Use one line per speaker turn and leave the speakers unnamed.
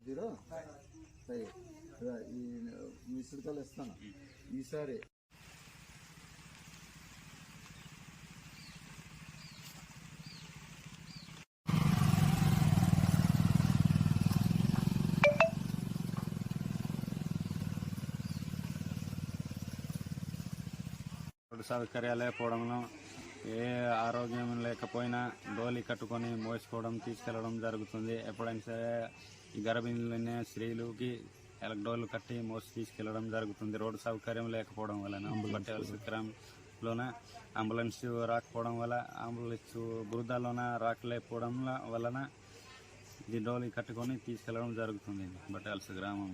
Zero సరే రా, ఈ మిస్డ్ కాల్ ఇస్తాను. ఈసారి
రోడ్డు సౌకర్యాలు లేకపోవడంలో ఏ ఆరోగ్యం లేకపోయినా డోలి కట్టుకొని మోసుకోవడం తీసుకెళ్ళడం జరుగుతుంది. ఎప్పుడైనా సరే గర్భిణీలనే స్త్రీలుకి డోలు కట్టి మోసి తీసుకెళ్ళడం జరుగుతుంది. రోడ్డు సౌకర్యం లేకపోవడం వలన గ్రామంలోన అంబులెన్స్ రాకపోవడం వల్ల అంబులెన్స్ బృందాల్లోన రాకలేకపోవడం వలన డోలి కట్టుకొని తీసుకెళ్ళడం జరుగుతుంది. బట్టవలస గ్రామం